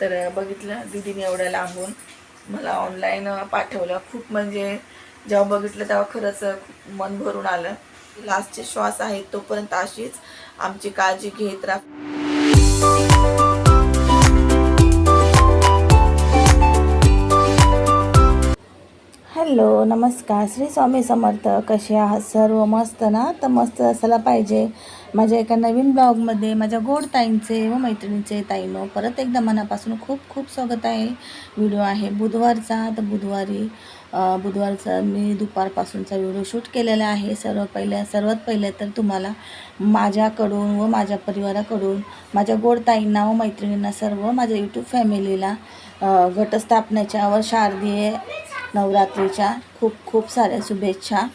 तर बघितलं दिदीने एवढ्या लांबून. मला ऑनलाईन पाठवलं. खूप म्हणजे जेव्हा बघितलं तेव्हा खरंच खूप मन भरून आलं. लास्टचे श्वास आहेत तोपर्यंत अशीच आमची काळजी घेत राहा. हॅलो नमस्कार. श्री स्वामी समर्थ कसे आहात? सर्व मस्त ना? तर मस्त असायला पाहिजे. माझ्या एका नवीन ब्लॉगमध्ये माझ्या गोड ताईंचे व मैत्रिणीचे ताईनो परत एकदा मनापासून खूप खूप स्वागत आहे. व्हिडिओ आहे बुधवारचा तर बुधवारी बुधवारचा मी दुपारपासूनचा व्हिडिओ शूट केलेला आहे. सर्व पहिल्या सर्वात पहिले तर तुम्हाला माझ्याकडून व माझ्या परिवाराकडून माझ्या गोड ताईंना व मैत्रिणींना सर्व माझ्या यूट्यूब फॅमिलीला अ, घटस्थापनेच्या व शारदीय नवरात्रीच्या खूप खूप साऱ्या शुभेच्छा.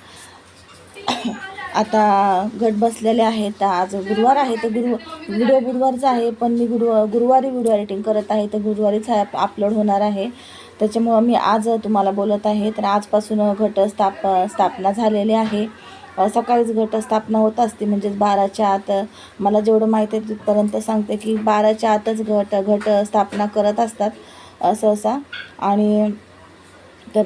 आता गट बसलेले आहेत. आज गुरुवार आहे तर गुरु व्हिडिओ गुरुवारचा आहे पण मी गुरु गुरुवारी व्हिडिओ एडिटिंग करत आहे तर गुरुवारीच हा अपलोड होणार आहे. त्याच्यामुळं मी आज तुम्हाला बोलत आहे. तर आजपासून घट स्थाप स्थापना झालेली आहे. सकाळीच सकाळीच घटस्थापना होत असते म्हणजेच बाराच्या आत मला जेवढं माहिती आहे तिथपर्यंत सांगते की बाराच्या आतच घट घट स्थापना करत असतात सहसा. आणि तर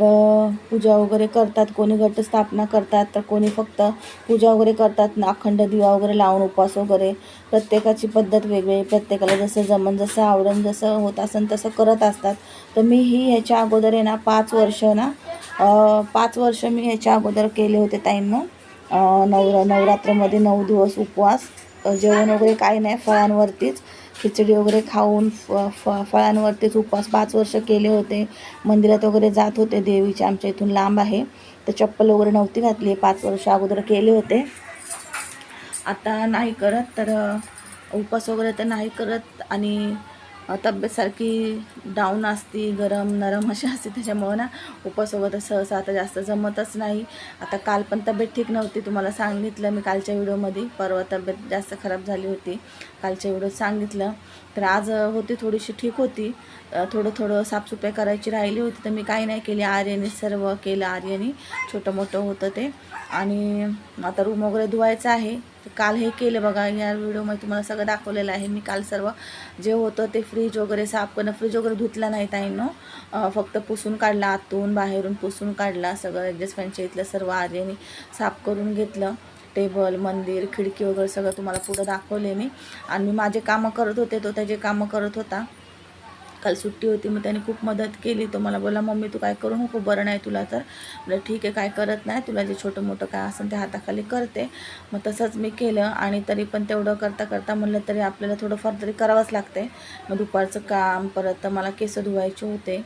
पूजा वगैरे करतात कोणी घटस्थापना करतात तर कोणी फक्त पूजा वगैरे करतात अखंड दिवा वगैरे लावून उपवास वगैरे. प्रत्येकाची पद्धत वेगळी प्रत्येकाला जसं जमन जसं आवडन जसं होत असेल तसं करत असतात. तर मी ही ह्याच्या अगोदर आहे ना पाच वर्ष ना पाच वर्ष मी ह्याच्या अगोदर केले होते टाईमनं नवर नवरात्रामध्ये नऊ दिवस उपवास जेवण वगैरे काही नाही फळांवरतीच. खिचडी वगैरे खाऊन फ फ फळांवरतीच उपवास पाच वर्ष केले होते. मंदिरात वगैरे जात होते देवीचे. आमच्या इथून लांब आहे. तर चप्पल वगैरे नव्हती घातली. पाच वर्ष अगोदर केले होते. आता नाही करत. तर उपवास वगैरे तर नाही करत. आणि तब्येतसारखी तब्येत सारखी डाऊन असती गरम नरम अशी असते. त्याच्यामुळं ना उपवास वगैरे सहसा आता जास्त जमतच नाही. आता काल पण तब्येत ठीक नव्हती तुम्हाला सांगितलं मी कालच्या व्हिडिओमध्ये परवा तब्येत जास्त खराब झाली होती. कालच्या व्हिडिओत सांगितलं. तर आज होती थोडीशी ठीक होती. थोडं थोडं साफसफाई करायची राहिली होती तर मी काही नाही केली. आर्याने सर्व केलं आर्याने. छोटं मोठं होतं ते. आणि आता रूम वगैरे धुवायचं आहे. तर काल हे केलं बघा या व्हिडिओमध्ये तुम्हाला सगळं दाखवलेलं आहे. मी काल सर्व जे होतं ते फ्रीज वगैरे साफ करणं फ्रीज वगैरे धुतला नाही ताईंनो. फक्त पुसून काढला आतून बाहेरून पुसून काढला सगळं ॲडजस्टमेंटच्या इथलं सर्व आर्याने साफ करून घेतलं. टेबल मंदिर खिडकी वगैरे सगळं तुम्हाला पुढं दाखवले मी. आणि मी माझे कामं करत होते तो त्याचे कामं करत होता. काल सुट्टी होती मग त्याने खूप मदत केली. तो मला बोला मम्मी तू काय करू नको बरं नाही तुला तर. म्हटलं ठीक आहे काय करत नाही तुला जे छोटं मोठं काय असेल ते हाताखाली करते. मग तसंच मी केलं आणि तरी पण तेवढं करता करता म्हणलं तरी आपल्याला थोडंफार तरी करावंच लागते मग दुपारचं काम परत मला केस धुवायचे होते.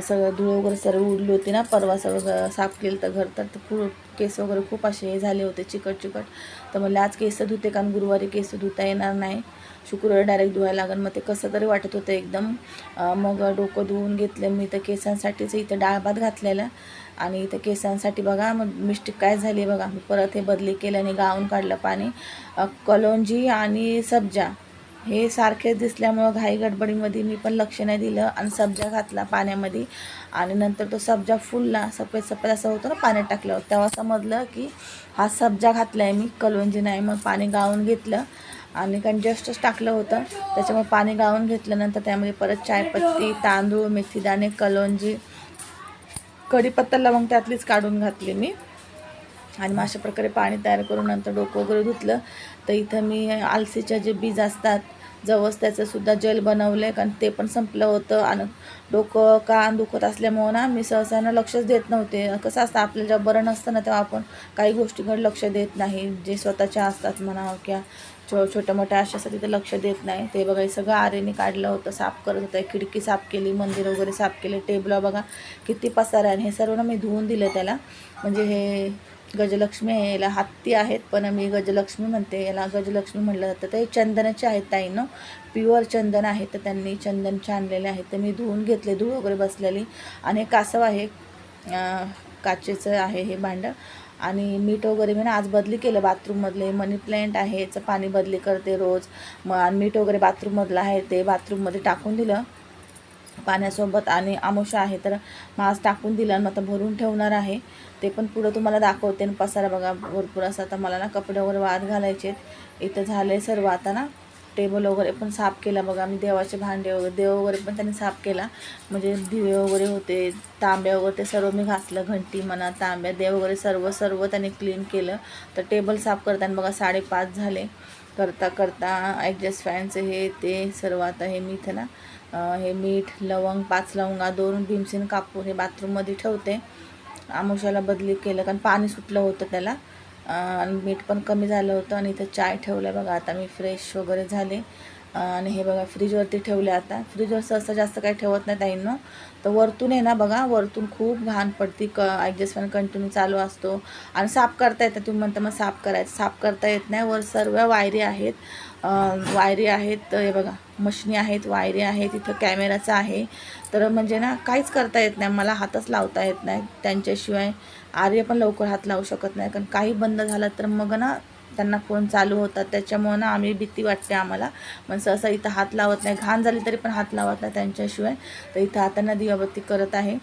सगळं धुळे वगैरे सर्व उडली होती ना परवा सगळं साफ केलं तर घर. तर खूप केस वगैरे खूप असे हे झाले होते चिकट चिकट. तर म्हणलं आज केस धुते कारण गुरुवारी केस धुता येणार नाही. शुक्रवारी डायरेक्ट धुवायला लागेल मग ते कसं तरी वाटत होतं एकदम. मग डोकं धुवून घेतलं. मी तर केसांसाठीच इथं डाळ भात घातलेला. आणि इथं केसांसाठी बघा मग मिस्टेक काय झाली बघा. मी परत हे बदली केल्याने आणि गाळून काढलं पाणी. कलोंजी आणि सब्जा. हे सारखेच दिसल्यामुळं घाई गडबडीमध्ये मी पण लक्ष नाही दिलं आणि सब्जा घातला पाण्यामध्ये. आणि नंतर तो सब्जा फुलला सफेद सफेद असं होतं ना पाण्यात टाकलं तेव्हा समजलं की हा सब्जा घातला आहे मी कलोंजी नाही मग पाणी गाळून घेतलं. आणि कारण जस्टच टाकलं होतं त्याच्यामुळे पाणी गाळून घेतल्यानंतर त्यामध्ये परत चायपत्ती तांदूळ मेथीदाणे कलवंजी कढीपत्ता लवंग त्यातलीच काढून घातली मी. आणि मग अशा प्रकारे पाणी तयार करून नंतर डोकं वगैरे धुतलं. तर इथं मी आलसीच्या जे बीज असतात जवस त्याचंसुद्धा जल जेल बनवलं आहे कारण ते पण संपलं होतं आणि डोकं कान दुखत असल्यामुळं ना मी सहसाना लक्षच देत नव्हते. कसं असतं आपल्याला जेव्हा बरं नसतं ना तेव्हा आपण काही गोष्टीकडे लक्ष देत नाही. जे स्वतःच्या असतात म्हणा किंवा छो छोट्या मोठ्या अशासाठी ते लक्ष देत नाही. ते बघा हे सगळं आरेने काढलं होतं साफ करत होतं. खिडकी साफ केली मंदिर वगैरे साफ केले टेबला बघा किती पसारा. आहे आणि हे सर्व ना मी धुवून दिलं त्याला. म्हणजे हे गजलक्ष्मी आहे याला हत्ती आहेत पण मी गजलक्ष्मी म्हणते. याला गजलक्ष्मी म्हटलं जातं. तर हे चंदनाचे आहेत ताईनं. प्युअर चंदन आहे तर त्यांनी चंदनचे आणलेले आहेत तर मी धुवून घेतले धूळ वगैरे बसलेली. आणि कासव आहे काचेचं आहे हे भांडं. आणि मीठ वगैरे मी ना आज बदली केलं बाथरूममधले. मनी प्लॅन्ट आहे याचं पाणी बदली करते रोज. मग मीठ वगैरे बाथरूममधलं आहे ते बाथरूममध्ये टाकून दिलं. पाण्यासोबत आणि आमोशा आहे तर मग टाकून दिलं आणि मग आता भरून ठेवणार आहे. ते पण पुढं तुम्हाला दाखवते आणि पसारा बघा भरपूर असं. आता मला ना कपडे वगैरे वाद घालायचे इथं झालं आहे सर्व आता ना. टेबल वगैरे पण साफ केला बघा. मी देवाचे भांडे वगैरे देव वगैरे पण त्यांनी साफ केला. म्हणजे दिवे वगैरे होते तांब्या वगैरे ते सर्व मी घासलं घंटी म्हणा तांब्या देव वगैरे सर्व सर्व त्यांनी क्लीन केलं. तर टेबल साफ करताना बघा साडेपाच झाले. करता करता ॲडजस्ट फॅन्स हे ते सर्व आता हे मी इथं ना हे मीठ लवंग पाच लवंगा दोन भीमसेन कापूर हे बाथरूममध्ये ठेवते. आमुशाला बदली केलं कारण पाणी सुटलं होतं त्याला. आणि मीठ पण कमी झालं होतं आणि इथं चाय ठेवलं बघा आता मी फ्रेश वगैरे झाले. आणि हे बघा फ्रीजवरती ठेवले आता. फ्रीजवर सहसा जास्त काही ठेवत नाही ताईंनो. तर वरतून आहे ना बघा वरतून खूप घाण पडती क ॲडजस्ट फॅन कंटिन्यू चालू असतो. आणि साफ करता येतं तुम्ही म्हणता मग साफ करायचं. साफ करता येत नाही वर सर्व वायरी आहेत. वायरी आहेत. हे बघा मशनी आहेत वायरी आहेत इथं कॅमेराचं आहे. तर म्हणजे ना काहीच करता येत नाही. मला हातच लावता येत नाही. त्यांच्याशिवाय आर्य पण लवकर हात लावू शकत नाही. कारण काही बंद झालं तर मग ना त्यांना फोन चालू होतात. त्याच्यामुळं ना आम्ही भीती वाटते आम्हाला. मग सहसा इथं हात लावत नाही. घाण झाली तरी पण हात लावत नाही त्यांच्याशिवाय. तर इथं हातांना दिवाबत्ती करत आहे.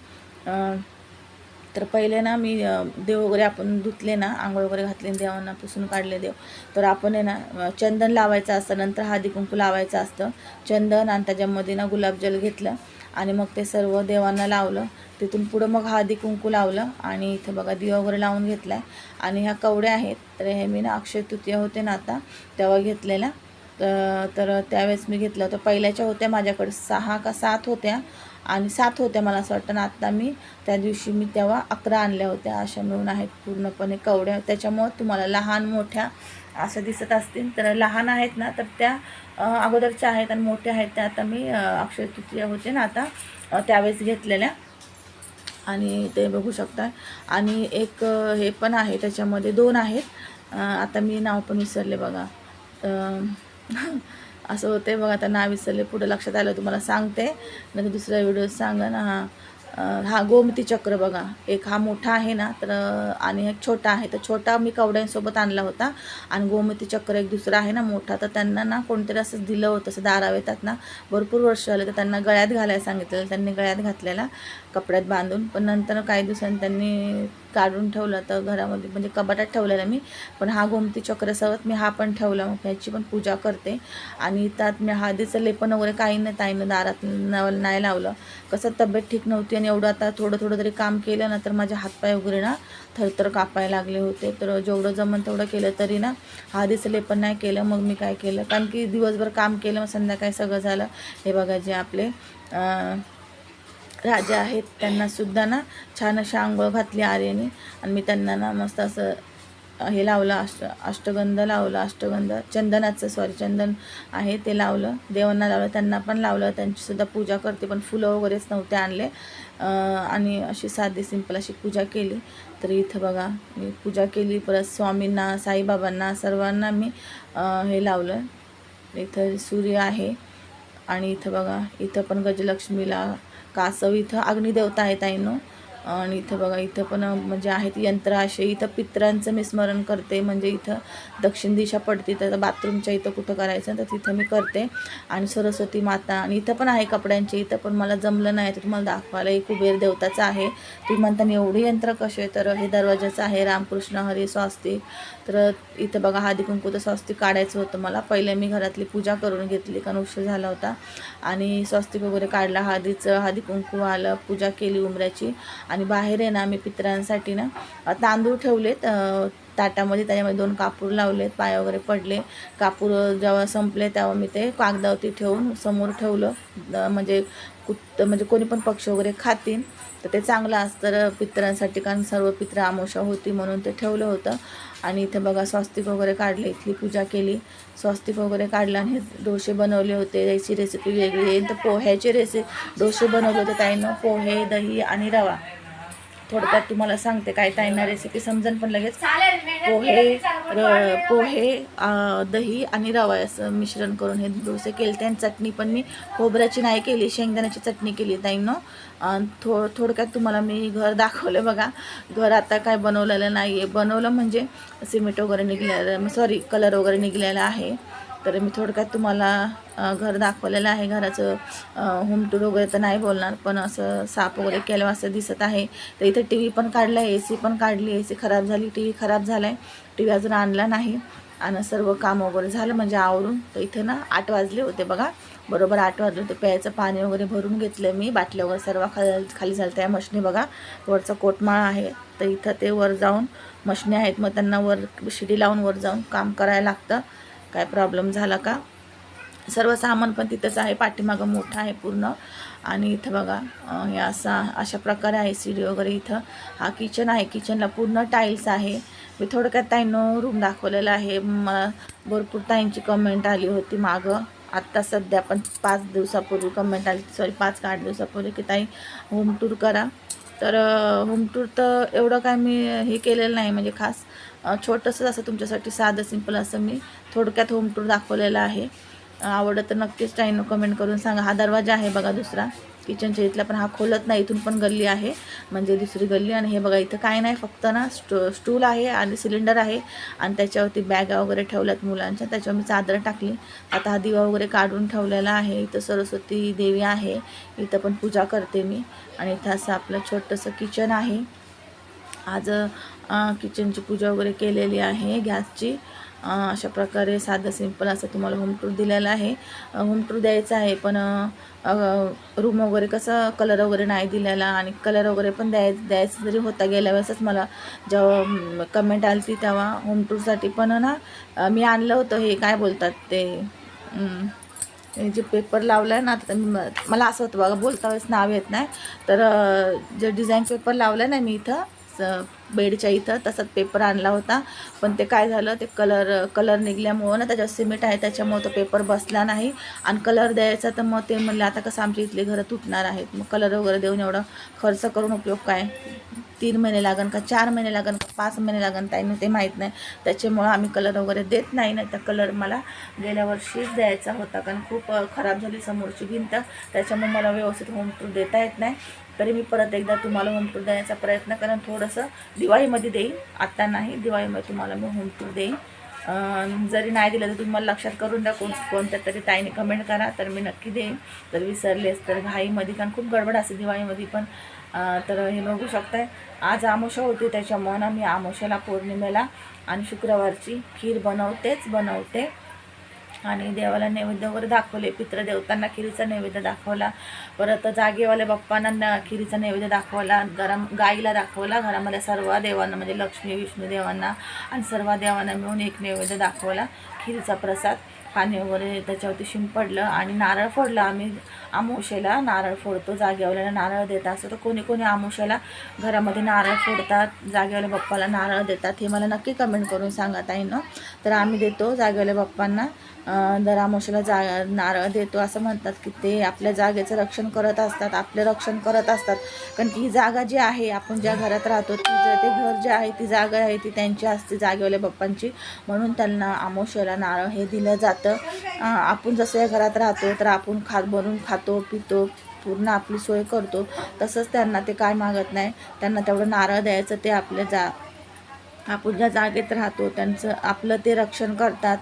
तर पहिले ना मी देव वगैरे आपण धुतले ना आंघोळ वगैरे घातले देवांना पुसून काढले देव. तर आपण आहे ना चंदन लावायचं असतं नंतर हळदी कुंकू लावायचं असतं. चंदन आणि त्याच्यामध्ये ना गुलाबजल घेतलं आणि मग ते सर्व देवांना लावलं. तिथून पुढं मग हळदी कुंकू लावलं आणि इथं बघा दिवा वगैरे लावून घेतला आहे. आणि ह्या कवड्या आहेत तर हे मी ना अक्षय तृतीया होते ना आता तेव्हा घेतलेला तर तर त्यावेळेस मी घेतलं होतं पहिल्याच्या होत्या माझ्याकडे सहा का सात होत्या. आणि सात होत्या मला असं वाटतं. ना आत्ता मी त्या दिवशी मी तेव्हा अकरा आणल्या होत्या. अशा मिळून आहेत पूर्णपणे कवड्या. त्याच्यामुळं तुम्हाला लहान मोठ्या असं दिसत असतील. तर लहान आहेत ना तर त्या अगोदरच्या आहेत आणि मोठ्या आहेत त्या आता मी अक्षय तृतीया होते ना आता त्यावेळेस घेतलेल्या. आणि ते बघू शकता. आणि एक हे पण आहे. त्याच्यामध्ये दोन आहेत. आता मी नाव पण विसरले बघा. तर असं होते बघा आता नाव विसरले पुढं लक्षात आलं तुम्हाला सांगते. नंतर दुसऱ्या व्हिडिओ सांगा ना. हा हा गोमती चक्र बघा. एक हा मोठा आहे ना तर आणि एक छोटा आहे. तर छोटा मी कवड्यांसोबत आणला होता. आणि गोमती चक्र एक दुसरा आहे ना मोठा. तर त्यांना ना कोणतरी असं दिलं होतं असं दारावेतात ना. भरपूर वर्ष आले तर त्यांना गळ्यात घालायला सांगितलेलं त्यांनी गळ्यात घातलेला कपड्यात बांधून. पण नंतर काही दिवसांनी त्यांनी काढून ठेवलं तर घरामध्ये. म्हणजे कपाटात ठेवलेला मी पण हा गोमती चक्रसवत मी हा पण ठेवला. मग ह्याची पण पूजा करते. आणि त्यात मी हळदीचं लेपन वगैरे काही नाही ताईनं दारात नाही लावलं. कसं तब्येत ठीक नव्हती आणि एवढं आता थोडं थोडं तरी काम केलं ना तर माझे हातपाय वगैरे ना थरथर कापायला लागले होते. तर जेवढं जमन तेवढं केलं तरी ना हळदीचं लेपन नाही केलं. मग मी काय केलं? कारण की दिवसभर काम केलं मग संध्याकाळी सगळं झालं. हे बघा जे आपले राजा आहेत. त्यांना सुद्धा ना छान अशी आंघोळ घातली आर्याने. आणि मी त्यांना ना मस्त असं हे लावलं अष्ट अष्टगंध लावलं अष्टगंध चंदनाचं सॉरी चंदन आहे ते लावलं. देवांना लावलं त्यांना पण लावलं. त्यांचीसुद्धा पूजा करते पण फुलं वगैरेच नव्हते आणले. आणि अशी साधी सिंपल अशी पूजा केली. तर इथं बघा मी पूजा केली. परत स्वामींना साईबाबांना सर्वांना मी हे लावलं. इथं सूर्य आहे. आणि इथं बघा इथं पण गजलक्ष्मीला कासव इथं अग्निदेवता आहे ताईनो. आणि इथं बघा इथं पण म्हणजे आहेत यंत्र असे. इथं पित्रांचं मी स्मरण करते. म्हणजे इथं दक्षिण दिशा पडते. तर बाथरूमच्या इथं कुठं करायचं तर तिथं मी करते. आणि सरस्वती माता आणि इथं पण आहे कपड्यांचे. इथं पण मला जमलं नाही तर तुम्हाला दाखवायला एक कुबेर देवताचं आहे. तुम्ही म्हणता एवढी यंत्र कसे? तर हे दरवाजाचं आहे. रामकृष्ण हरी स्वास्तिक. तर इथं बघा हळदी तर स्वास्तिक काढायचं होतं मला. पहिले मी घरातली पूजा करून घेतली कारण उशीर झाला होता. आणि स्वास्तिक वगैरे काढला हळदीचं हळदी कुंकू आलं पूजा केली उमऱ्याची आणि बाहेर आहे ना मी पितरांसाठी ना तांदूळ ठेवलेत ताटामध्ये. त्याच्यामध्ये दोन कापूर लावलेत पाय वगैरे पडले. कापूर जेव्हा संपले तेव्हा मी ते कागदावरती ठेवून समोर ठेवलं. म्हणजे कुत म्हणजे कोणी पण पक्षी वगैरे खातील. तर ते चांगलं असतं. पित्रांसाठी कारण सर्व पित्र आमोशा होती म्हणून ते ठेवलं होतं. आणि इथं बघा स्वस्तिक वगैरे काढले. इथली पूजा केली. स्वस्तिक वगैरे काढलं आणि हे डोसे बनवले होते. याची रेसिपी वेगळी आहे. तर पोह्याचे रेसि डोसे बनवले होते. ताईनं पोहे दही आणि रवा. थोडक्यात तुम्हाला सांगते काय ताईंना रेसिपी समजन पण लगेच. पोहे र पोहे दही आणि रवा असं मिश्रण करून हे डोसे केले. आणि चटणी पण मी खोबऱ्याची नाही केली शेंगदाण्याची चटणी केली ताईनं. थो थोडक्यात तुम्हाला मी घर दाखवलं बघा. घर आता काय बनवलेलं नाही आहे बनवलं म्हणजे सिमेंट वगैरे निघलेलं सॉरी कलर वगैरे निघलेला आहे. तर मी थोडक्यात तुम्हाला घर दाखवलेलं आहे. घराचं होम टूर वगैरे तर नाही बोलणार पण असं साप वगैरे केलं असं दिसत आहे. तर इथं टी व्ही पण काढला आहे ए सी पण काढली ए सी खराब झाली टी व्ही खराब झाला आहे टी व्ही अजून आणला नाही. आणि सर्व काम वगैरे झालं म्हणजे आवरून. तर इथे ना आठ वाजले होते बघा. बरोबर आठ वाजले होते. प्यायचं पाणी वगैरे भरून घेतलं मी. बाटल्या वगैरे सर्व खाली खाली झालं त्या मशनी बघा. वरचा कोटमाळ आहे. तर इथं ते वर जाऊन मशनी आहेत. मग त्यांना वर शिडी लावून वर जाऊन काम करायला लागतं. काय प्रॉब्लेम झाला का? सर्व सामान पण तिथंच आहे पाठीमागं मोठं आहे पूर्ण. आणि इथं बघा हे असा अशा प्रकारे आहे सीडी वगैरे इथं. हा किचन आहे किचनला पूर्ण टाईल्स आहे. मी थोडक्यात ताईनं रूम दाखवलेला आहे. मला भरपूर ताईंची कमेंट आली होती मागं. आत्ता सध्या पण पाच दिवसापूर्वी कमेंट आली. सॉरी पाच का आठ दिवसापूर्वी की ताई होम टूर करा. तर होम टूर तर एवढं काय मी हे केलेलं नाही. म्हणजे खास छोटंसंच छोटंसं असं तुमच्यासाठी साधं सिंपल असं मी थोडक्यात होम टूर दाखवलेलं आहे. आवडत तर नक्कीच टाईनं कमेंट करून सांगा. हा दरवाजा आहे बघा दुसरा. किचनच्या इथला पण हा खोलत नाही इथून पण गल्ली आहे. म्हणजे दुसरी गल्ली आणि हे बघा इथं काय नाही फक्त ना स्टू स्टूल आहे आणि सिलेंडर आहे. आणि त्याच्यावरती बॅगा वगैरे ठेवल्यात मुलांच्या त्याच्यावर मी चादर टाकली. आता हा दिवा वगैरे काढून ठेवलेला आहे. इथं सरस्वती देवी आहे. इथं पण पूजा करते मी. आणि इथं असं आपलं छोटंसं किचन आहे. आज किचनची पूजा वगैरे केलेली आहे गॅसची. अशा प्रकारे साधं सिंपल असं तुम्हाला होम टूर दिलेलं आहे. होम टूर द्यायचं आहे पण रूम वगैरे कसं कलर वगैरे नाही दिलेला आणि कलर वगैरे पण द्याय द्यायचं जरी होता गेल्या वेळेसच मला जेव्हा कमेंट आली ती तेव्हा होम टूरसाठी पण ना मी आणलं होतं हे काय बोलतात ते जे पेपर लावलं आहे ना आता मला असं होतं बघा बोलता वेळेस नाव येत नाही. तर जे डिझाईन पेपर लावलं ना मी इथं बेडच्या इथं तसाच पेपर आणला होता. पण ते काय झालं ते कलर कलर निघल्यामुळं ना त्याच्यावर सिमेंट आहे त्याच्यामुळं तो पेपर बसला नाही. आणि कलर द्यायचा तर मग ते म्हणले आता कसं आमच्या इथले घरं तुटणार आहेत. मग कलर वगैरे देऊन एवढं खर्च करून उपयोग काय? तीन महिने लागन का चार महिने लागन का पाच महिने लागन काही ते माहीत नाही. त्याच्यामुळं आम्ही कलर वगैरे देत नाही नाही तर कलर मला गेल्या वर्षीच द्यायचा होता. कारण खूप खराब झाली समोरची भिंत. त्याच्यामुळे मला व्यवस्थित होम टूर देता येत नाही. तरी मी परत एकदा तुम्हाला होम टूर देण्याचा प्रयत्न करेन. थोडंसं दिवाळीमध्ये देईन. आत्ता नाही दिवाळीमध्ये तुम्हाला मी होम टूर देईन जरी नाही दिलं तर तुम्ही मला लक्षात करून द्या कोण कोणत्या तरी ताईने कमेंट करा तर मी नक्की देईन. जर विसरलेच तर घाईमध्ये कारण खूप गडबड असते दिवाळीमध्ये पण. तर हे बघू शकताय. आज आमोशा होती त्याच्यामुळं मी आमोशाला पौर्णिमेला आणि शुक्रवारची खीर बनवतेच बनवते. आणि देवाला नैवेद्य वगैरे दाखवले. पितृदेवतांना खिरीचा नैवेद्य दाखवला. परत जागेवाल्या बाप्पांना न- खिरीचा नैवेद्य दाखवला. गरम गाईला दाखवला. घरामध्ये सर्व देवांना म्हणजे लक्ष्मी विष्णू देवांना आणि सर्व देवांना मिळून एक नैवेद्य दाखवला. खिरीचा प्रसाद. पाणी वगैरे त्याच्यावरती शिंपडलं आणि नारळ फोडलं आम्ही. आमोशेला नारळ फोडतो. जागेवाल्याला नारळ देतात असं तर कोणी कोणी आमोशेला घरामध्ये नारळ फोडतात. जागेवाल्या बाप्पाला नारळ देतात. हे मला नक्की कमेंट करून सांगा ताईनं. तर आम्ही देतो. जागेवाल्या बाप्पांना दर आमोशेला जा नारळ देतो असं म्हणतात की ते आपल्या जागेचं रक्षण करत असतात आपले रक्षण करत असतात. कारण की ही जागा जी आहे आपण ज्या घरात राहतो ती ते घर जे आहे ती जागा आहे ती त्यांची असते जागेवाल्या बाप्पांची. म्हणून त्यांना आमोशेला नारळ हे दिलं जातं. आपण जसं या घरात राहतो तर आपण खात बनून खातो पितो पूर्ण आपली सोय करतो. तसंच त्यांना ते काय मागत नाही. त्यांना तेवढं नारळ द्यायचं ते आपल्या जा आपण ज्या जागेत राहतो त्यांचं आपलं ते रक्षण करतात.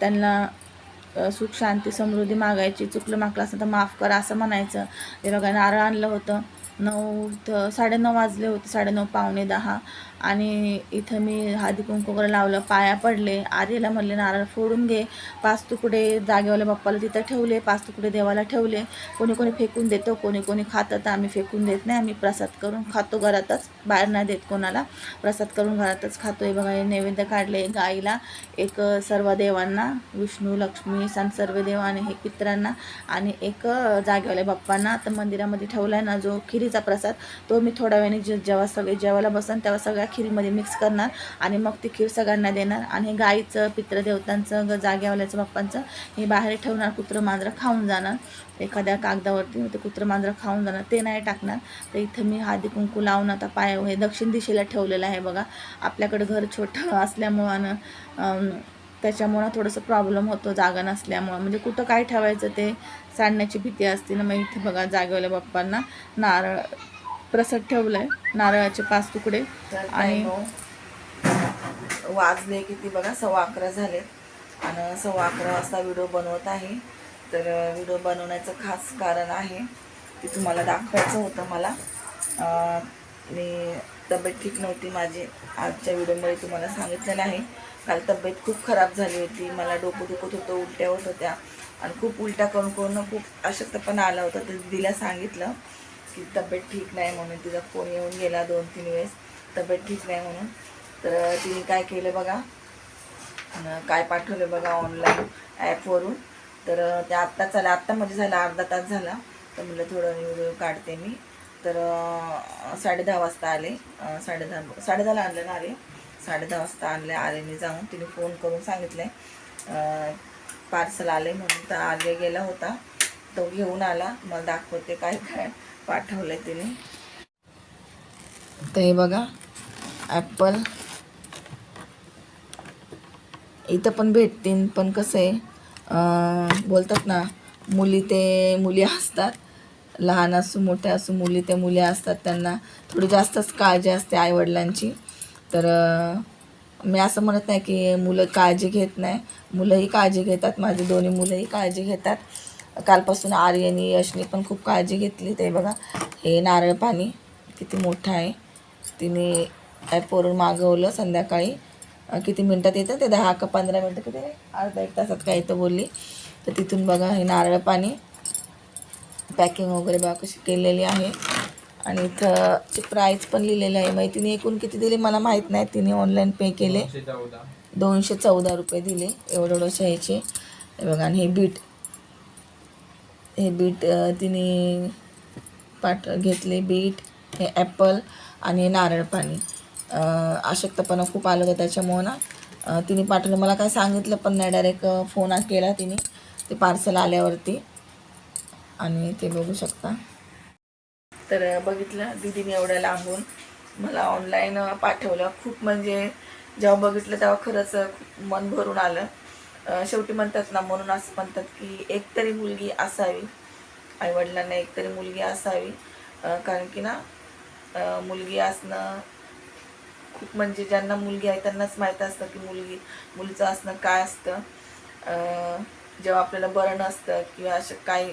त्यांना सुख शांती समृद्धी मागायची चुकलं मागलं असं तर माफ करा असं म्हणायचं. ते बघा नारळ आणलं होतं. नऊ तर साडेनऊ वाजले होते साडेनऊ पावणे दहा. आणि इथं मी हळदी कुंकू वगैरे लावलं पाया पडले. आर्यला म्हणले नारळ फोडून घे. पाच तुकडे जागेवाल्या बाप्पाला तिथं ठेवले पाच तुकडे देवाला ठेवले. कोणी कोणी फेकून देतो कोणी कोणी खातं तर आम्ही फेकून देत नाही. आम्ही प्रसाद करून खातो घरातच. बाहेर नाही देत कोणाला. प्रसाद करून घरातच खातो आहे बघा हे नैवेद्य काढले गाईला. एक सर्व देवांना विष्णू लक्ष्मी सण सर्व देवाने हे पित्रांना. आणि एक जागेवाल्या बाप्पांना. तर मंदिरामध्ये ठेवला आहे ना जो खिरीचा प्रसाद तो मी थोड्या वेळाने जे जेव्हा सगळे जेवायला बसन तेव्हा सगळ्या खीरमध्ये मिक्स करणार आणि मग ती खीर सगळ्यांना देणार. आणि गाईचं पित्रदेवतांचं ग जाग्यावाल्याचं बाप्पांचं हे बाहेर ठेवणार कुत्रं मांजरं खाऊन जाणार. एखाद्या कागदावरती ते कुत्रं मांजरं खाऊन जाणार. ते नाही टाकणार. तर इथं मी हादी कुंकू लावून आता पाय हे दक्षिण दिशेला ठेवलेलं आहे बघा. आपल्याकडं घर छोटं असल्यामुळं आणि, त्याच्यामुळं थोडंसं प्रॉब्लेम होतो जागा नसल्यामुळं. म्हणजे कुठं काय ठेवायचं ते सांडण्याची भीती असते ना मग इथे बघा जागेवाल्या बाप्पांना नारळ प्रसाद ठेवलं आहे नारळाचे पाच तुकडे आणि वाजले किती बघा सव्वा अकरा झाले. आणि सव्वा अकरा वाजता व्हिडिओ बनवत आहे. तर व्हिडिओ बनवण्याचं खास कारण आहे की तुम्हाला दाखवायचं होतं मला. मी तब्येत ठीक नव्हती माझी. आजच्या व्हिडिओमध्ये तुम्हाला सांगितलेलं आहे. काल तब्येत खूप खराब झाली होती. मला डोकं दुखत होतं उलट्या होत होत्या. आणि खूप उलट्या करून करून खूप अशक्तपणा आला होता तर दिदीला सांगितलं. की तब्येत ठीक नाही म्हणून तिचा फोन येऊन गेला दोन तीन वेळेस. तब्येत ठीक नाही म्हणून. तर तिने काय केलं बघा? काय पाठवलं बघा ऑनलाईन ॲपवरून तर ते आत्ता चला आत्ता म्हणजे झाला अर्धा तास झाला. तर म्हटलं थोडं व्हिडिओ काढते मी. तर साडे साडेदहा वाजता आले. अं, साडेदहा साडेदहाला आणलं ना आले. साडेदहा वाजता आणले आले मी जाऊन. तिने फोन करून सांगितलं पार्सल आले म्हणून तर आले गेला होता. तो घेऊन आला. मला दाखवते काय काय. पाठवलं आहे तिने. तर हे बघा ॲपल इथं पण भेटतील पण कसं आहे बोलतात ना मुली ते मुली असतात. लहान असू मोठ्या असू मुली ते मुली असतात त्यांना थोडी जास्तच काळजी असते आईवडिलांची. तर मी असं म्हणत नाही की मुलं काळजी घेत नाही. मुलंही काळजी घेतात माझी दोन्ही मुलंही काळजी घेतात. कालपासून आर्यनी यशने पण खूप काळजी घेतली. ते बघा हे नारळ पाणी किती मोठं आहे. तिने ॲपवरून मागवलं संध्याकाळी. किती मिनटात येतं? ते दहा का पंधरा मिनटं किती? अर्धा एक तासात काय येतं बोलली. तर तिथून बघा हे नारळ पाणी पॅकिंग वगैरे बघा कशी केलेली आहे. आणि इथं ची प्राईस पण लिहिलेलं आहे. मग तिने एकूण किती दिले मला माहीत नाही. तिने ऑनलाईन पे केले. दोनशे चौदा रुपये दिले. एवढं एवढं ह्याचे हे बघा आणि हे बीट हे बीट तिने पाठ घेतले बीट हे ॲपल आणि नारळ पाणी. अशक्तपणा खूप आलं होतं त्याच्यामुळं ना तिने पाठवलं. मला काय सांगितलं पण नाही. डायरेक्ट फोन केला तिने. ते पार्सल आल्यावरती. आणि ते बघू शकता. तर बघितलं. दिदीने एवढ्या लांबून मला ऑनलाईन पाठवलं. खूप म्हणजे जेव्हा बघितलं तेव्हा खरंच खूप मन भरून आलं. शेवटी म्हणतात ना म्हणून असं म्हणतात की एकतरी मुलगी असावी. आईवडिलांना एकतरी मुलगी असावी. कारण की ना मुलगी असणं खूप म्हणजे ज्यांना मुलगी आहे त्यांनाच माहीत असतं की मुलगी मुलीचं असणं काय असतं. जेव्हा आपल्याला बरं नसतं किंवा असे काही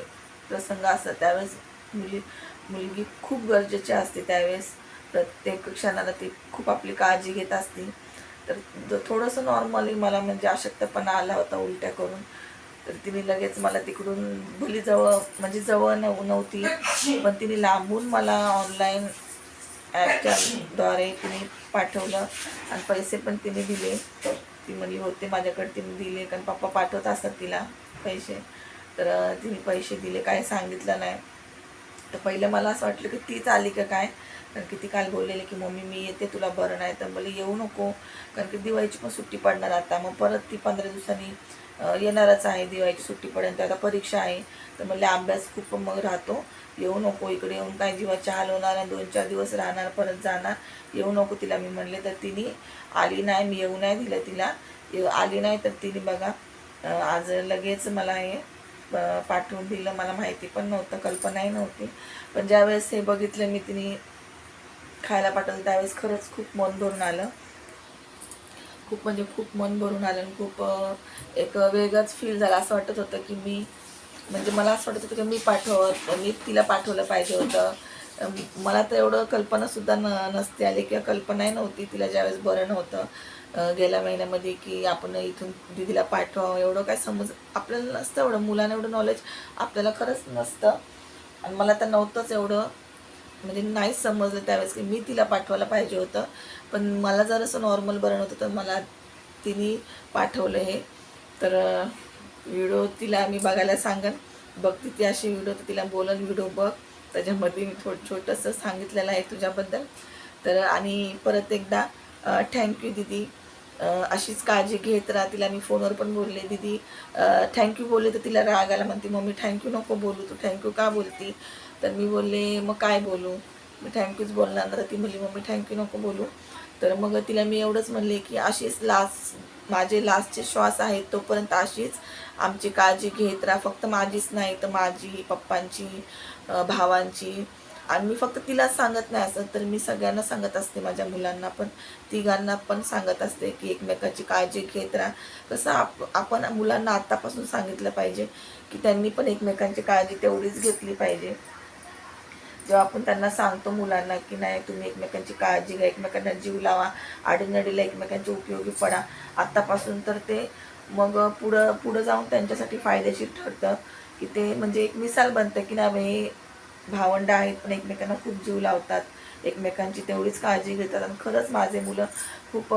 प्रसंग असतात त्यावेळेस मुली मुलगी खूप गरजेची असते. त्यावेळेस प्रत्येक क्षणाला ती खूप आपली काळजी घेत असते. तर थोडंसं नॉर्मली मला म्हणजे अशक्तपणा आला होता उलट्या करून. तर तिने लगेच मला तिकडून भली जवळ म्हणजे जवळ नव नव्हती पण तिने लांबून मला ऑनलाईन ॲपच्या द्वारे तिने पाठवलं आणि पैसे पण तिने दिले. ती म्हणली होते माझ्याकडे तिने दिले कारण पप्पा पाठवत असतात तिला पैसे. तर तिने पैसे दिले काय सांगितलं नाही. तर पहिलं मला असं वाटलं की तीच आली का काय? कारण की ती काल बोललेली की मम्मी मी येते तुला बरं नाही तर मला येऊ नको. कारण की दिवाळीची पण सुट्टी पडणार आता. मग परत ती पंधरा दिवसांनी येणारच आहे दिवाळीची सुट्टी पडेल आता परीक्षा आहे तर म्हणले अभ्यास खूप मग राहतो. येऊ नको इकडे येऊन काय जीवाच्या हाल होणार आणि दोन चार दिवस राहणार परत जाणार. येऊ नको तिला. मी म्हणले तर तिने आली नाही मी येऊ नाही दिलं तिला. येऊ- आली नाही तर तिने बघा आज लगेच मला हे पाठवून दिलं. मला माहिती पण नव्हतं कल्पनाही नव्हती. पण ज्यावेळेस हे बघितलं मी तिने खायला पाठवलं त्यावेळेस खरंच खूप मन भरून आलं. खूप म्हणजे खूप मन भरून आलं आणि खूप एक वेगळंच फील झाला. असं वाटत होतं की मी म्हणजे मला असं वाटत होतं की मी पाठवत मी तिला पाठवलं पाहिजे होतं. मला तर एवढं कल्पनासुद्धा न नसते आली किंवा कल्पनाही नव्हती तिला ज्यावेळेस बरं नव्हतं. गेल्या महिन्यामध्ये की आपण इथून दिदीला पाठवावं एवढं काय समज आपल्याला नसतं एवढं मुलांना एवढं नॉलेज आपल्याला खरंच नसतं. आणि मला तर नव्हतंच एवढं. म्हणजे नाहीच समजलं त्यावेळेस की मी तिला पाठवायला पाहिजे होतं. पण मला जर असं नॉर्मल बरं नव्हतं तर मला तिने पाठवलं हे. तर व्हिडिओ तिला मी बघायला सांगन. बघ ती अशी व्हिडिओ तर तिला बोलन व्हिडिओ बघ. त्याच्यामध्ये मी थोडं छोटंसं सांगितलेलं आहे तुझ्याबद्दल. तर आणि परत एकदा थँक्यू दिदी. अशीच काळजी घेत राहा तिला मी फोनवर पण बोलले दिदी थँक्यू बोलले तर तिला राग आला. म्हणते मम्मी थँक्यू नको बोलू तू थँक्यू का बोलती? तर मी बोलले मग काय बोलू? मी थँक्यूच बोलणार ना तर ती म्हणली मम्मी थँक्यू नको बोलू. तर मग तिला मी एवढंच म्हणले की अशीच लास्ट माझे लास्टचे श्वास आहेत तोपर्यंत अशीच आमची काळजी घेत राहा. फक्त माझीच नाही तर माझी पप्पांची भावांची आणि मी फक्त तिलाच सांगत नाही असं तर मी सगळ्यांना सांगत असते माझ्या मुलांना पण तिघांना पण सांगत असते की एकमेकाची काळजी घेत राहा. कसं आप आपण मुलांना आत्तापासून सांगितलं पाहिजे की त्यांनी पण एकमेकांची काळजी तेवढीच घेतली पाहिजे. जेव्हा आपण त्यांना सांगतो मुलांना की नाही तुम्ही एकमेकांची काळजी घ्या एकमेकांना जीव लावा आडीनडीला एकमेकांची उपयोगी पडा. आत्तापासून तर ते मग पुढं पुढं जाऊन त्यांच्यासाठी फायदेशीर ठरतं की ते म्हणजे एक मिसाल बनतं की नाही हे भावंड आहेत पण एकमेकांना खूप जीव लावतात. एकमेकांची तेवढीच काळजी घेतात आणि खरंच माझे मुलं खूप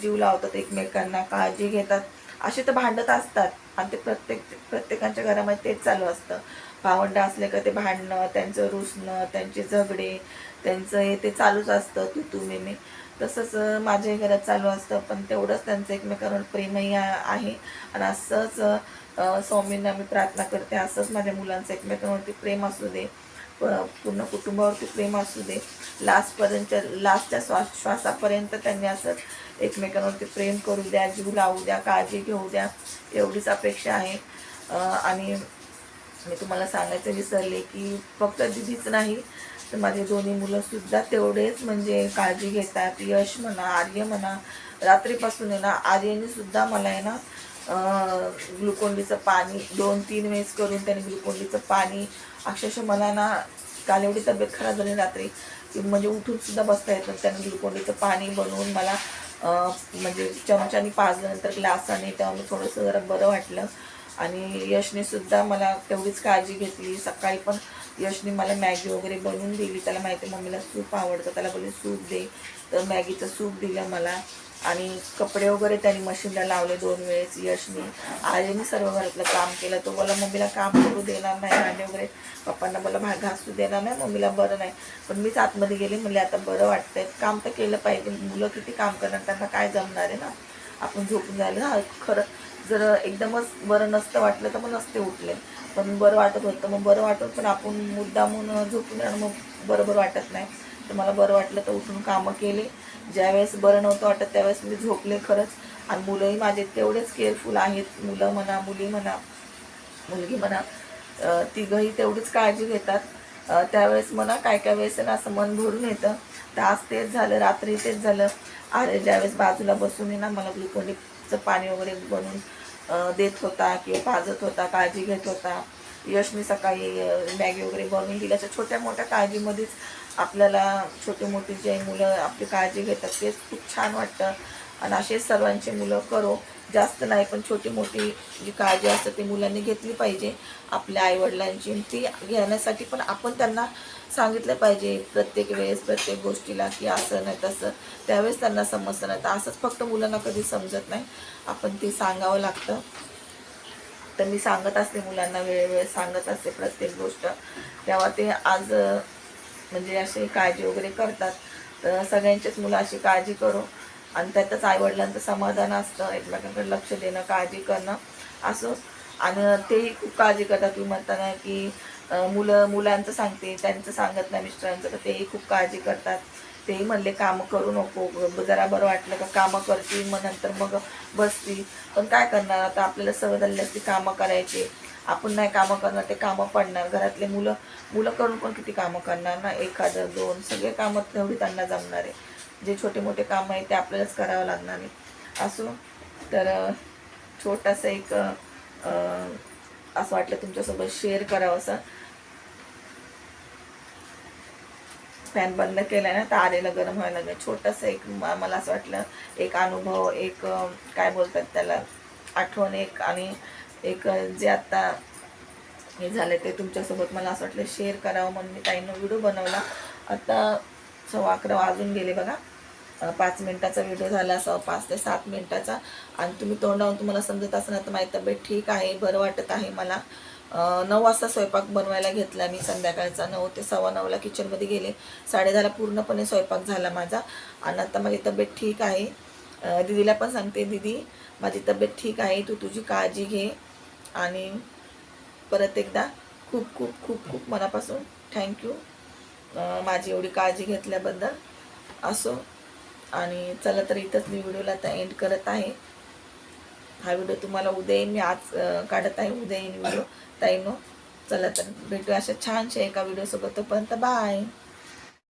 जीव लावतात एकमेकांना काळजी घेतात. असे तर भांडत असतात आणि ते प्रत्येक प्रत्येकांच्या घरामध्ये तेच चालू असतं. भावंड असले का ते भांडणं त्यांचं रुसणं त्यांचे झगडे त्यांचं हे ते चालूच असतं तू तू तसंच माझ्याही घरात चालू असतं पण तेवढंच त्यांचं एकमेकांवर प्रेमही आहे. आणि असंच स्वामींना मी प्रार्थना करते असंच माझ्या मुलांचं एकमेकांवरती प्रेम असू दे. पूर्ण कुटुंबावरती प्रेम असू दे. लास्टपर्यंत लास्टच्या श्वास श्वासापर्यंत त्यांनी असं एकमेकांवरती प्रेम करू द्या जीव लावू द्या काळजी घेऊ द्या. एवढीच अपेक्षा आहे. आणि मी तुम्हाला सांगायचं विसरले की फक्त दिदीच नाही तर माझे दोन्ही मुलंसुद्धा तेवढेच म्हणजे काळजी घेतात. यश म्हणा आर्य म्हणा रात्रीपासून आहे ना आर्यने सुद्धा मला आहे ना ग्लुकोंडीचं पाणी दोन तीन वेळेस करून त्याने ग्लुकोंडीचं पाणी अक्षरशः मला ना काल एवढी तब्येत खराब झाली रात्री. की म्हणजे उठून सुद्धा बसता येतात त्यानं ग्लुकोंडीचं पाणी बनवून मला म्हणजे चमच्याने पाजल्यानंतर ग्लासाने तेव्हा मी थोडंसं जरा बरं वाटलं. आणि यशने सुद्धा मला तेवढीच काळजी घेतली. सकाळी पण यशने मला मॅगी वगैरे बनवून दिली. त्याला माहिती आहे मम्मीला सूप आवडतं. त्याला बोलले सूप दे. तर मॅगीचं सूप दिलं मला. आणि कपडे वगैरे त्यांनी मशीनला लावले दोन वेळेस यशनी. आर्यने सर्व घरातलं काम केलं. तो मला मम्मीला काम करू देणार नाही. भांडे वगैरे पप्पांना मला भा घासू देणार नाही मम्मीला बरं नाही. पण मीच आतमध्ये गेले म्हणले आता बरं वाटतंय. काम तर केलं पाहिजे. मुलं किती काम करणार त्यांना काय जमणार आहे ना? आपण झोपून जायला. हा खरं. जर एकदमच बरं नसतं वाटलं तर मग नसते उठले. पण बरं वाटत होतं. मग बरं वाटत पण आपण मुद्दामून झोपून आणि मग बरोबर वाटत नाही. तर मला बरं वाटलं तर उठून कामं केले. ज्यावेळेस बरं नव्हतं वाटत त्यावेळेस मी झोपले खरंच. आणि मुलंही माझे तेवढेच केअरफुल आहेत. मुलं म्हणा मुली म्हणा मुलगी म्हणा तिघंही तेवढीच काळजी घेतात. त्यावेळेस म्हणा काय काय वेळेस ना असं मन भरून येतं. तर आज तेच झालं रात्री तेच झालं. अरे ज्यावेळेस बाजूला बसून ना मला ग्लुकोंडीचं पाणी वगैरे बनवून देत होता किंवा भाजत होता काळजी घेत होता. यशनी सकाळी मॅगी वगैरे बनवून दिली. अशा छोट्या मोठ्या काळजीमध्येच आपल्याला छोटी मोठी जे मुलं आपली काळजी घेतात तेच खूप छान वाटतं. आणि असेच सर्वांची मुलं करो. जास्त नाही पण छोटी मोठी जी काळजी असते ती मुलांनी घेतली पाहिजे. आपल्या आईवडिलांची ती घेण्यासाठी पण आपण त्यांना सांगितलं पाहिजे प्रत्येक वेळेस प्रत्येक गोष्टीला की असं नाही तसं. त्यावेळेस त्यांना समजतं नाही. तर असंच फक्त मुलांना कधी समजत नाही. आपण ते सांगावं लागतं. तर मी सांगत असते मुलांना वेळोवेळ सांगत असते प्रत्येक गोष्ट. तेव्हा ते आज म्हणजे असे काळजी वगैरे करतात. तर सगळ्यांचीच मुलं अशी काळजी करू. आणि त्यातच आईवडिलांचं समाधान असतं. एकमेकांकडे लक्ष देणं काळजी करणं असो. आणि तेही खूप काळजी करतात. तुम्ही म्हणताना की मुलं मुलांचं सांगते त्यांचं सांगत नाही मिस्टरांचं तर तेही खूप काळजी करतात. तेही म्हणले कामं करू नको जरा बरं वाटलं का कामं करतील मग नंतर मग बसतील पण काय करणार आता? आपल्याला सवय झाली असती कामं करायची. आपण नाही कामं करणार ते कामं पडणार. घरातले मुलं मुलं करून पण किती कामं करणार ना? एखादं दोन सगळे कामं तेवढी त्यांना जमणार आहे. जे छोटे मोठे कामं आहे ते आपल्यालाच करावं लागणार आहे. असो तर छोटासा एक असं वाटलं तुमच्यासोबत शेअर करावं असं. फॅन बंद केला ना तर आलेलं गरम व्हायला लागलं. छोटंसं एक म- मला असं वाटलं एक अनुभव एक काय बोलतात त्याला आठवण एक आणि एक जे आत्ता हे झालं ते तुमच्यासोबत मला असं वाटलं शेअर करावं म्हणून मी ताईनं व्हिडिओ बनवला. आता सव्वा अकरा वाजून गेले बघा. पाच मिनटाचा व्हिडिओ झाला असावा पाच ते सात मिनटाचा. आणि तुम्ही तोंडावून तुम्हाला समजत असणार तर माझी तब्येत ठीक आहे बरं वाटत आहे मला. नऊ वाजता स्वयंपाक बनवायला घेतला मी संध्याकाळचा. नऊ ते सव्वा नऊला किचनमध्ये गेले. साडेदहाला पूर्णपणे स्वयंपाक झाला माझा. आणि आता माझी तब्येत ठीक आहे. दिदीला दीदीला पण सांगते दीदी माझी तब्येत ठीक आहे. तू तुझी काळजी घे. आणि परत एकदा खूप खूप खूप खूप मनापासून थँक्यू माझी एवढी काळजी घेतल्याबद्दल असो. आणि चला तर इथंच मी व्हिडिओला आता एंड करत आहे. हा व्हिडिओ तुम्हाला उद्या येईन मी आज काढत आहे उद्या येईन व्हिडिओ ताईनो चला तर भेटूया अशा छानशा एका व्हिडिओसोबत तोपर्यंत बाय.